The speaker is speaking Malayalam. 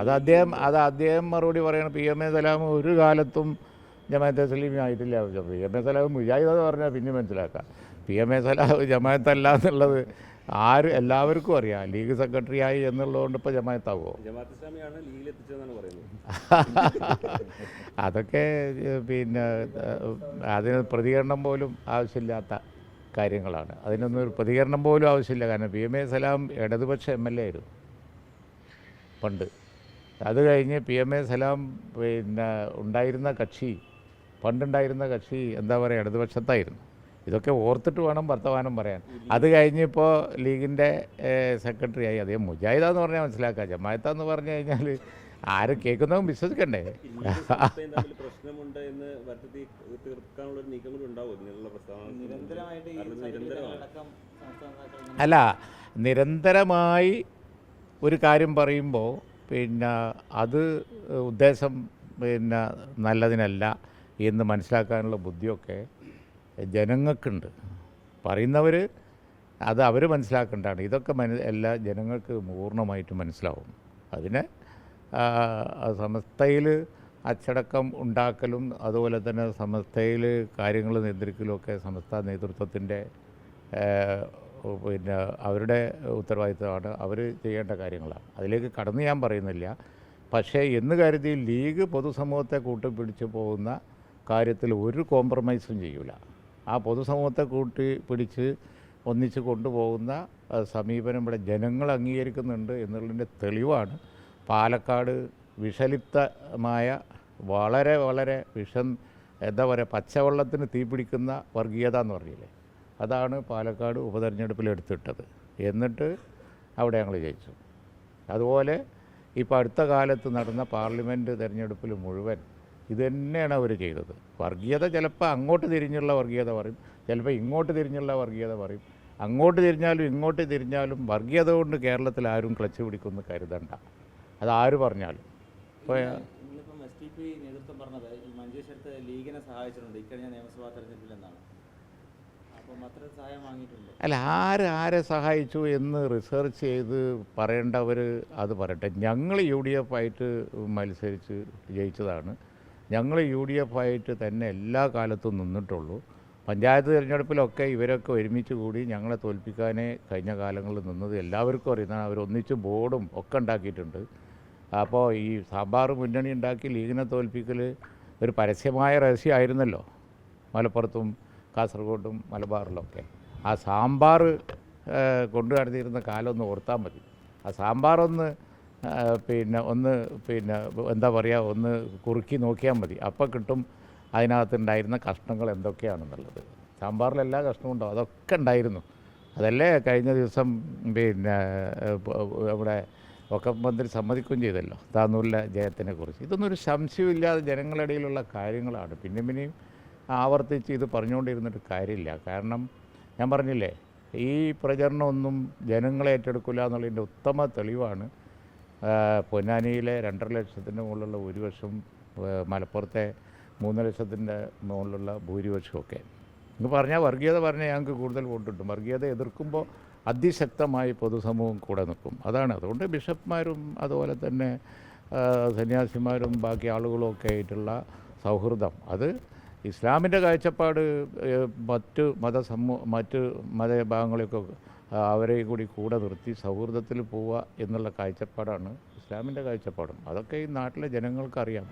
അത് അദ്ദേഹം അത് അദ്ദേഹം മറുപടി പറയണം പി എം എ സലാം ഒരു കാലത്തും ജമാഅത്തെ ആയിട്ടില്ല. P M A Salam Mujahid എന്ന് പറഞ്ഞാൽ പിന്നെ മനസ്സിലാക്കാം. പി എം എ സലാം ജമാഅത്തല്ല എന്നുള്ളത് ആര് എല്ലാവർക്കും അറിയാം. ലീഗ് സെക്രട്ടറി ആയി എന്നുള്ളതുകൊണ്ട് ഇപ്പോൾ ജമാഅത്താവോ? അതൊക്കെ പിന്നെ അതിന് പ്രതികരണം പോലും ആവശ്യമില്ലാത്ത കാര്യങ്ങളാണ്. അതിനൊന്നും ഒരു പ്രതികരണം പോലും ആവശ്യമില്ല. കാരണം പി എം എ സലാം ഇടതുപക്ഷ എം എൽ എ ആയിരുന്നു. പണ്ട്. അത് കഴിഞ്ഞ് പി എം എ സലാം പിന്നെ ഉണ്ടായിരുന്ന കക്ഷി പണ്ടുണ്ടായിരുന്ന കക്ഷി എന്താ പറയുക ഇടതുപക്ഷത്തായിരുന്നു. ഇതൊക്കെ ഓർത്തിട്ട് വേണം വർത്തമാനം പറയാൻ. അത് കഴിഞ്ഞിപ്പോൾ ലീഗിന്റെ സെക്രട്ടറി ആയി അദ്ദേഹം മുജാഹിദ എന്ന് പറഞ്ഞാൽ മനസ്സിലാക്കാം. ജമായത്താന്ന് പറഞ്ഞു കഴിഞ്ഞാൽ ആരും കേൾക്കുന്നതും വിശ്വസിക്കണ്ടേ? പ്രശ്നമുണ്ട് എന്ന് വരുത്തി തീർക്കാനുള്ള അല്ല നിരന്തരമായി ഒരു കാര്യം പറയുമ്പോൾ പിന്നെ അത് ഉദ്ദേശം പിന്നെ നല്ലതിനല്ല എന്ന് മനസ്സിലാക്കാനുള്ള ബുദ്ധിയൊക്കെ ജനങ്ങൾക്കുണ്ട്. പറയുന്നവർ അത് അവർ മനസ്സിലാക്കേണ്ടതാണ്. ഇതൊക്കെ മന എല്ലാ ജനങ്ങൾക്ക് പൂർണമായിട്ട് മനസ്സിലാവും. അതിനെ സമസ്തയിൽ അച്ചടക്കം ഉണ്ടാക്കലും അതുപോലെ തന്നെ സമസ്തയിൽ കാര്യങ്ങൾ നിയന്ത്രിക്കലും ഒക്കെ സമസ്ത നേതൃത്വത്തിന്റെ പിന്നെ അവരുടെ ഉത്തരവാദിത്തമാണ് അവർ ചെയ്യേണ്ട കാര്യങ്ങളാണ്. അതിലേക്ക് കടന്നു ഞാൻ പറയുന്നില്ല. പക്ഷേ എന്ന് കരുതി ലീഗ് പൊതുസമൂഹത്തെ കൂട്ടിപ്പിടിച്ച് പോകുന്ന കാര്യത്തിൽ ഒരു കോംപ്രമൈസും ചെയ്യൂല. ആ പൊതുസമൂഹത്തെ കൂട്ടി പിടിച്ച് ഒന്നിച്ച് കൊണ്ടുപോകുന്ന സമീപനം ഇവിടെ ജനങ്ങൾ അംഗീകരിക്കുന്നുണ്ട് എന്നുള്ളതിന്റെ തെളിവാണ്. പാലക്കാട് വിഷലിപ്തമായ വളരെ വളരെ വിഷം എന്താ പറയുക പച്ചവെള്ളത്തിന് തീപിടിക്കുന്ന വർഗീയത എന്ന് പറഞ്ഞില്ലേ? അതാണ് പാലക്കാട് ഉപതെരഞ്ഞെടുപ്പിൽ എടുത്തിട്ടത് എന്നിട്ട് അവിടെ ഞങ്ങൾ ജയിച്ചു. അതുപോലെ ഇപ്പോൾ അടുത്ത കാലത്ത് നടന്ന പാർലമെന്റ് തിരഞ്ഞെടുപ്പിൽ മുഴുവൻ ഇത് തന്നെയാണ് അവർ ചെയ്തത്. വർഗീയത ചിലപ്പോൾ അങ്ങോട്ട് തിരിഞ്ഞുള്ള വർഗീയത പറയും ചിലപ്പോൾ ഇങ്ങോട്ട് തിരിഞ്ഞുള്ള വർഗീയത പറയും. അങ്ങോട്ട് തിരിഞ്ഞാലും ഇങ്ങോട്ട് തിരിഞ്ഞാലും വർഗീയത കൊണ്ട് കേരളത്തിൽ ആരും ക്ലച്ച് പിടിക്കുമെന്ന് കരുതണ്ട. അത് ആര് പറഞ്ഞാലും. ഇപ്പോൾ നേതൃത്വം പറഞ്ഞത് മഞ്ചേശ്വരത്ത് ലീഗിനെ സഹായിച്ചിട്ടുണ്ട്. ഇക്കഴിഞ്ഞ നിയമസഭാ തെരഞ്ഞെടുപ്പിൽ എന്നാണ് അല്ല ആര് ആരെ സഹായിച്ചു എന്ന് റിസർച്ച് ചെയ്ത് പറയേണ്ടവർ അത് പറയട്ടെ. ഞങ്ങൾ യു ഡി എഫ് ആയിട്ട് മത്സരിച്ച് ജയിച്ചതാണ്. ഞങ്ങൾ യു ഡി എഫ് ആയിട്ട് തന്നെ എല്ലാ കാലത്തും നിന്നിട്ടുള്ളൂ. പഞ്ചായത്ത് തിരഞ്ഞെടുപ്പിലൊക്കെ ഇവരൊക്കെ ഒരുമിച്ച് കൂടി ഞങ്ങളെ തോൽപ്പിക്കാനേ കഴിഞ്ഞ കാലങ്ങളിൽ നിന്നത് എല്ലാവർക്കും അറിയുന്നതാണ്. അവരൊന്നിച്ച് ബോർഡും ഒക്കെ ഉണ്ടാക്കിയിട്ടുണ്ട്. അപ്പോൾ ഈ സാമ്പാർ മുന്നണി ഉണ്ടാക്കി ലീഗിനെ തോൽപ്പിക്കൽ ഒരു പരസ്യമായ രഹസ്യമായിരുന്നല്ലോ മലപ്പുറത്തും കാസർഗോഡും മലബാറിലൊക്കെ. ആ സാമ്പാർ കൊണ്ടു നടത്തിയിരുന്ന കാലം ഒന്ന് ഓർത്താൽ മതി. ആ സാമ്പാറൊന്ന് പിന്നെ ഒന്ന് പിന്നെ എന്താ പറയുക ഒന്ന് കുറുക്കി നോക്കിയാൽ മതി. അപ്പോൾ കിട്ടും അതിനകത്തുണ്ടായിരുന്ന കഷ്ണങ്ങൾ എന്തൊക്കെയാണെന്നുള്ളത്. സാമ്പാറിൽ എല്ലാ കഷ്ണവും ഉണ്ടാവും. അതൊക്കെ ഉണ്ടായിരുന്നു. അതല്ലേ കഴിഞ്ഞ ദിവസം പിന്നെ നമ്മുടെ ഒക്കെ മന്ത്രി സമ്മതിക്കുകയും ചെയ്തല്ലോ. താന്നൂരിലെ ജയത്തിനെ കുറിച്ച്. ഇതൊന്നും ഒരു സംശയമില്ലാതെ ജനങ്ങളുടെ ഇടയിലുള്ള കാര്യങ്ങളാണ്. പിന്നെയും പിന്നെയും ആവർത്തിച്ച് ഇത് പറഞ്ഞുകൊണ്ടിരുന്നിട്ട് കാര്യമില്ല. കാരണം ഞാൻ പറഞ്ഞില്ലേ ഈ പ്രചരണമൊന്നും ജനങ്ങളെ ഏറ്റെടുക്കില്ല എന്നുള്ളതിന്റെ ഉത്തമ തെളിവാണ്. പൊന്നാനിയിലെ രണ്ടര ലക്ഷത്തിന്റെ മുകളിലുള്ള ഭൂരിപക്ഷം മലപ്പുറത്തെ മൂന്ന് ലക്ഷത്തിന്റെ മുകളിലുള്ള ഭൂരിപക്ഷമൊക്കെ. ഇന്ന് പറഞ്ഞാൽ വർഗീയത പറഞ്ഞാൽ ഞങ്ങൾക്ക് കൂടുതൽ വോട്ട് കിട്ടും. വർഗീയത എതിർക്കുമ്പോൾ അതിശക്തമായി പൊതുസമൂഹം കൂടെ നിൽക്കും. അതാണ്. അതുകൊണ്ട് ബിഷപ്പ്മാരും അതുപോലെ തന്നെ സന്യാസിമാരും ബാക്കി ആളുകളും ഒക്കെ ആയിട്ടുള്ള സൗഹൃദം. അത് ഇസ്ലാമിന്റെ കാഴ്ചപ്പാട് മറ്റ് മതസമൂ മറ്റ് മതവിഭാഗങ്ങളെയൊക്കെ അവരെ കൂടി കൂടെ നിർത്തി സൗഹൃദത്തിൽ പോവുക എന്നുള്ള കാഴ്ചപ്പാടാണ് ഇസ്ലാമിന്റെ കാഴ്ചപ്പാടും. അതൊക്കെ ഈ നാട്ടിലെ ജനങ്ങൾക്കറിയാം.